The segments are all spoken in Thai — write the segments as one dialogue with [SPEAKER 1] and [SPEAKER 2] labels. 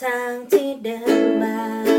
[SPEAKER 1] ทาง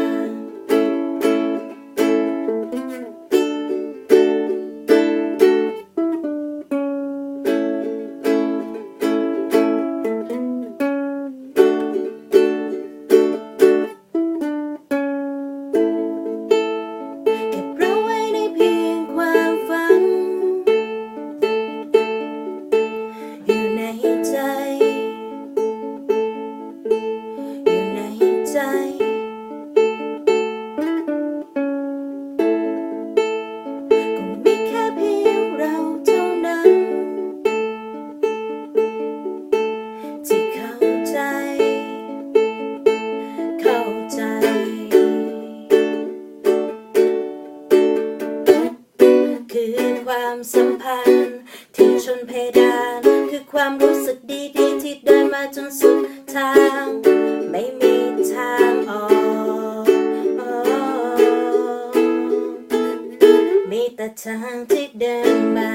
[SPEAKER 1] คือความสัมพันธ์ ที่ชนเพดาน คือความรู้สึกดีๆ ที่เดินมาจนสุดทาง ไม่มีทางออก มีแต่ทางที่เดินมา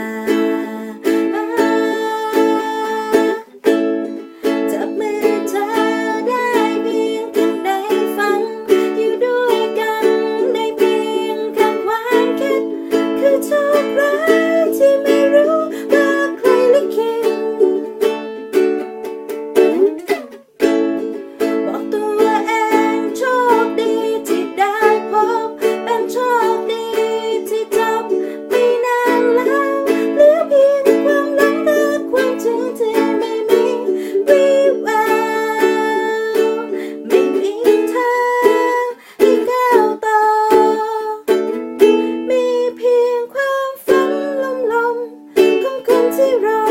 [SPEAKER 1] zero.